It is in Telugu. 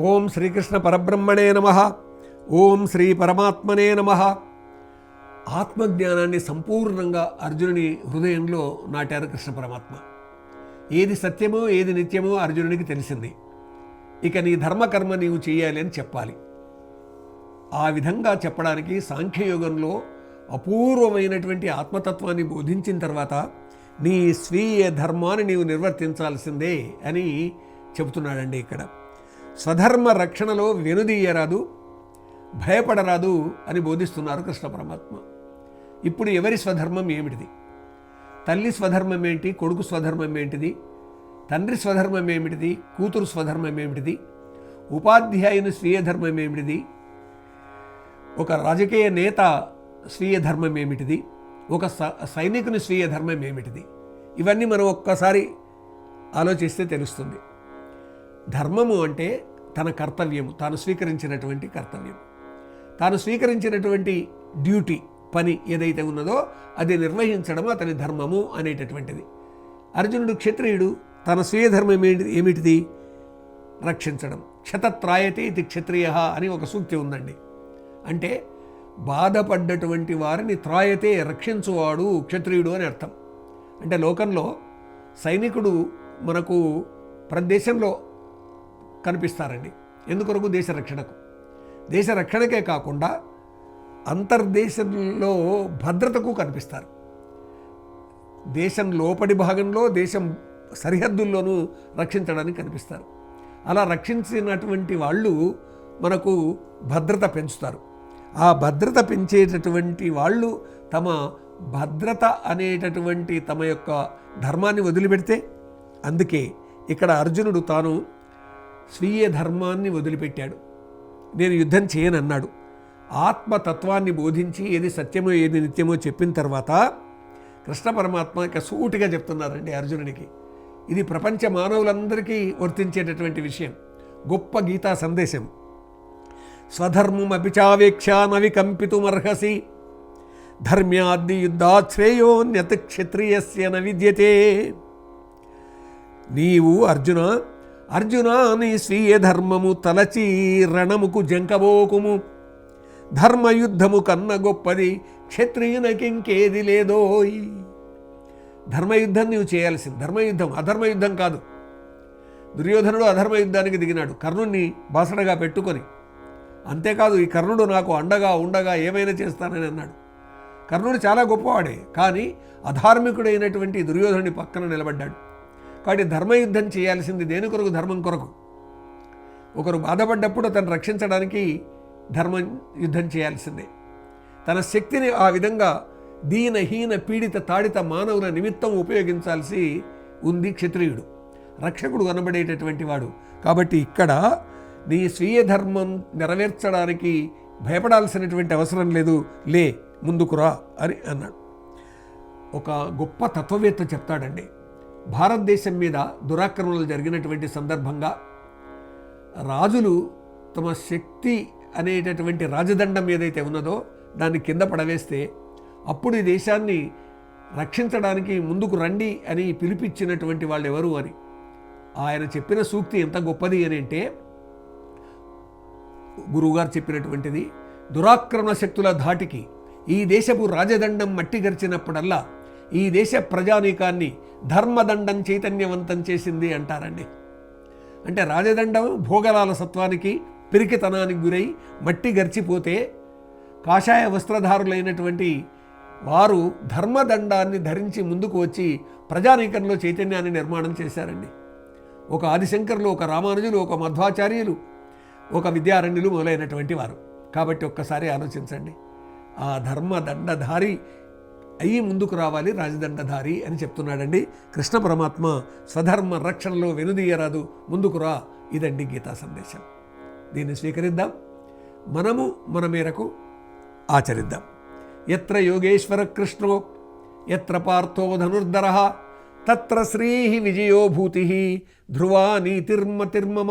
ఓం శ్రీకృష్ణ పరబ్రహ్మణే నమ ఓం శ్రీ పరమాత్మనే నమ. ఆత్మజ్ఞానాన్ని సంపూర్ణంగా అర్జునుని హృదయంలో నాటారు కృష్ణ పరమాత్మ. ఏది సత్యమో ఏది నిత్యమో అర్జునునికి తెలిసింది. ఇక నీ ధర్మకర్మ నీవు చేయాలి అని చెప్పాలి. ఆ విధంగా చెప్పడానికి సాంఖ్యయోగంలో అపూర్వమైనటువంటి ఆత్మతత్వాన్ని బోధించిన తర్వాత నీ స్వీయ ధర్మాన్ని నీవు నిర్వర్తించాల్సిందే అని చెబుతున్నాడండి ఇక్కడ. స్వధర్మ రక్షణలో వెనుదీయరాదు భయపడరాదు అని బోధిస్తున్నారు కృష్ణ పరమాత్మ. ఇప్పుడు ఎవరి స్వధర్మం ఏమిటిది? తల్లి స్వధర్మం ఏంటి? కొడుకు స్వధర్మం ఏంటిది? తండ్రి స్వధర్మం ఏమిటిది? కూతురు స్వధర్మం ఏమిటిది? ఉపాధ్యాయుని స్వీయ ధర్మం ఏమిటిది? ఒక రాజకీయ నేత స్వీయ ధర్మం ఏమిటిది? ఒక స- సైనికుని స్వీయ ధర్మం ఏమిటిది? ఇవన్నీ మనం ఒక్కసారి ఆలోచిస్తే తెలుస్తుంది. ధర్మము అంటే తన కర్తవ్యము తాను స్వీకరించినటువంటి కర్తవ్యం తాను స్వీకరించినటువంటి డ్యూటీ పని ఏదైతే ఉన్నదో అది నిర్వహించడం అతని ధర్మము అనేటటువంటిది. అర్జునుడు క్షత్రియుడు తన స్వీయ ధర్మం ఏంటి ఏమిటిది? రక్షించడం. క్షతత్రాయతే ఇది క్షత్రియ అని ఒక సూక్తి ఉందండి. అంటే బాధపడ్డటువంటి వారిని త్రాయతే రక్షించువాడు క్షత్రియుడు అని అర్థం. అంటే లోకంలో సైనికుడు మనకు ప్రదేశంలో కనిపిస్తారండి. ఎందుకొరకు? దేశ రక్షణకు. దేశ రక్షణకే కాకుండా అంతర్దేశంలో భద్రతకు కనిపిస్తారు. దేశం లోపడి భాగంలో దేశం సరిహద్దుల్లోనూ రక్షించడానికి కనిపిస్తారు. అలా రక్షించినటువంటి వాళ్ళు మనకు భద్రత పెంచుతారు. ఆ భద్రత పెంచేటటువంటి వాళ్ళు తమ భద్రత అనేటటువంటి తమ యొక్క ధర్మాన్ని వదిలిపెడితే అందుకే ఇక్కడ అర్జునుడు తాను స్వీయ ధర్మాన్ని వదిలిపెట్టాడు. నేను యుద్ధం చేయనన్నాడు. ఆత్మతత్వాన్ని బోధించి ఏది సత్యమో ఏది నిత్యమో చెప్పిన తర్వాత కృష్ణ పరమాత్మ ఇక సూటిగా చెప్తున్నారండి అర్జునుడికి ఇది ప్రపంచ మానవులందరికీ వర్తించేటటువంటి విషయం. గొప్ప గీతా సందేశం. స్వధర్మమపి చావేక్ష నవికంపితుమర్హసి ధర్మ్యాద్ది యుద్ధాశ్రేయోన్యత్ క్షత్రియస్య న విద్యతే. నీవు అర్జున అర్జున నీ స్వీయ ధర్మము తలచి రణముకు జంకబోకుము. ధర్మయుద్ధము కన్న గొప్పది క్షత్రియునకింకేది లేదోయ్. ధర్మయుద్ధం నీవు చేయాల్సింది. ధర్మయుద్ధం అధర్మయుద్ధం కాదు. దుర్యోధనుడు అధర్మ యుద్ధానికి దిగినాడు. కర్ణుణ్ణి బాసడగా పెట్టుకొని అంతేకాదు ఈ కర్ణుడు నాకు అండగా ఉండగా ఏమైనా చేస్తానని అన్నాడు. కర్ణుడు చాలా గొప్పవాడే కానీ అధార్మికుడైనటువంటి దుర్యోధనుడి పక్కన నిలబడ్డాడు. కాబట్టి ధర్మయుద్ధం చేయాల్సింది దేని కొరకు? ధర్మం కొరకు. ఒకరు బాధపడ్డప్పుడు తను రక్షించడానికి ధర్మం యుద్ధం చేయాల్సిందే. తన శక్తిని ఆ విధంగా దీనహీన పీడిత తాడిత మానవుల నిమిత్తం ఉపయోగించాల్సి ఉంది క్షత్రియుడు. రక్షకుడు కనబడేటటువంటి వాడు. కాబట్టి ఇక్కడ నీ స్వీయ ధర్మం నెరవేర్చడానికి భయపడాల్సినటువంటి అవసరం లేదు. లే ముందుకురా అని అన్నాడు. ఒక గొప్ప తత్వవేత్త చెప్తాడండి. భారతదేశం మీద దురాక్రమణలు జరిగినటువంటి సందర్భంగా రాజులు తమ శక్తి అనేటటువంటి రాజదండం ఏదైతే ఉన్నదో దాన్ని కింద పడవేస్తే అప్పుడు ఈ దేశాన్ని రక్షించడానికి ముందుకు రండి అని పిలిపించినటువంటి వాళ్ళు ఎవరు అని. ఆయన చెప్పిన సూక్తి ఎంత గొప్పది అని అంటే గురువుగారు చెప్పినటువంటిది దురాక్రమణ శక్తుల ధాటికి ఈ దేశపు రాజదండం మట్టి గరిచినప్పుడల్లా ఈ దేశ ప్రజానీకాన్ని ధర్మదండం చైతన్యవంతం చేసింది అంటారండి. అంటే రాజదండం భోగలాల సత్వానికి పిరికితనానికి గురై మట్టి గరిచిపోతే కాషాయ వస్త్రధారులైనటువంటి వారు ధర్మదండాన్ని ధరించి ముందుకు వచ్చి ప్రజానీకంలో చైతన్యాన్ని నిర్మాణం చేశారండి. ఒక ఆదిశంకరులు ఒక రామానుజులు ఒక మధ్వాచార్యులు ఒక విద్యారణ్యులు మొదలైనటువంటి వారు. కాబట్టి ఒక్కసారి ఆలోచించండి. ఆ ధర్మదండధారి అయ్యి ముందుకు రావాలి రాజదండధారి అని చెప్తున్నాడండి. కృష్ణ పరమాత్మ స్వధర్మ రక్షణలో వెనుదీయరాదు ముందుకు రా. ఇదండి గీతా సందేశం. దీన్ని స్వీకరిద్దాం. మనము మన మేరకు ఆచరిద్దాం. ఎత్ర యోగేశ్వర కృష్ణో ఎత్ర పార్థో ధనుర్ధర తత్ర శ్రీ విజయోభూతి ధ్రువా నీతిర్మతిర్మమ